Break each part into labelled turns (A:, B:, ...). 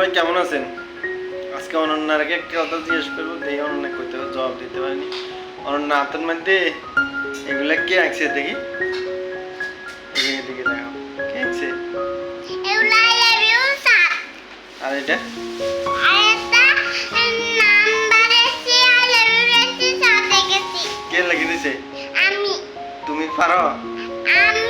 A: সবাই কেমন আছেন? আজকে অনন্যাকে একটা কথা জিজ্ঞেস করব দেখি অনন্যা হবে, জবাব দিতে পারিনি। অনন্যা হাতের মধ্যে এগুলা কে আঁকছে দেখি? এদিকে দিকে দেখাও কে আঁকছে আর এটা? কে লিখে দিছে?
B: আমি।
A: তুমি পারো?
B: আমি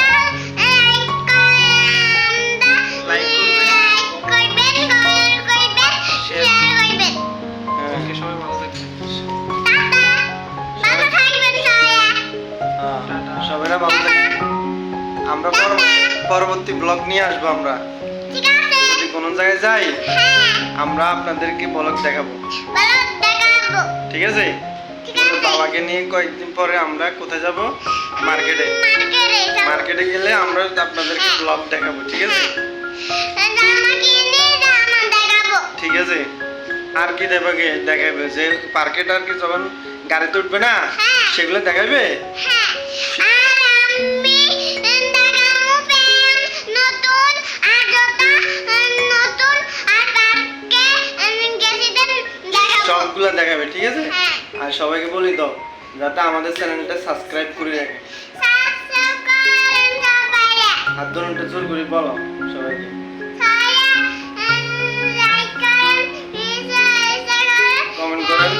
A: হ্যাঁ। আমরা পরবর্তী ব্লগ নিয়ে আসব আমরা। যদি কোনো জায়গায় যাই
B: হ্যাঁ।
A: আমরা আপনাদেরকে ব্লগ দেখাবো। ঠিক আছে? বাবাকে নিয়ে কয়েকদিন পরে আমরা কোথায় যাব? মার্কেটে।
B: মার্কেটে
A: গেলে আমরা আপনাদেরকে ব্লগ দেখাবো ঠিক আছে? ঠিক আছে? আর কি দেখাবে? দেখাবে যে পার্কেট আর কি যখন গাড়িতে উঠবে না
B: হ্যাঁ।
A: সেগুলো দেখাবে? সবগুলো দেখাবে ঠিক আছে?
B: হ্যাঁ।
A: আর সবাইকে বলি দাও যাতে আমাদের চ্যানেলটা সাবস্ক্রাইব করে রাখে। হাত ধরুনটা জোর করে বলো সবাইকে।
B: কমেন্ট আর করেন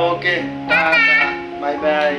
A: ওকে টাটা বাই বাই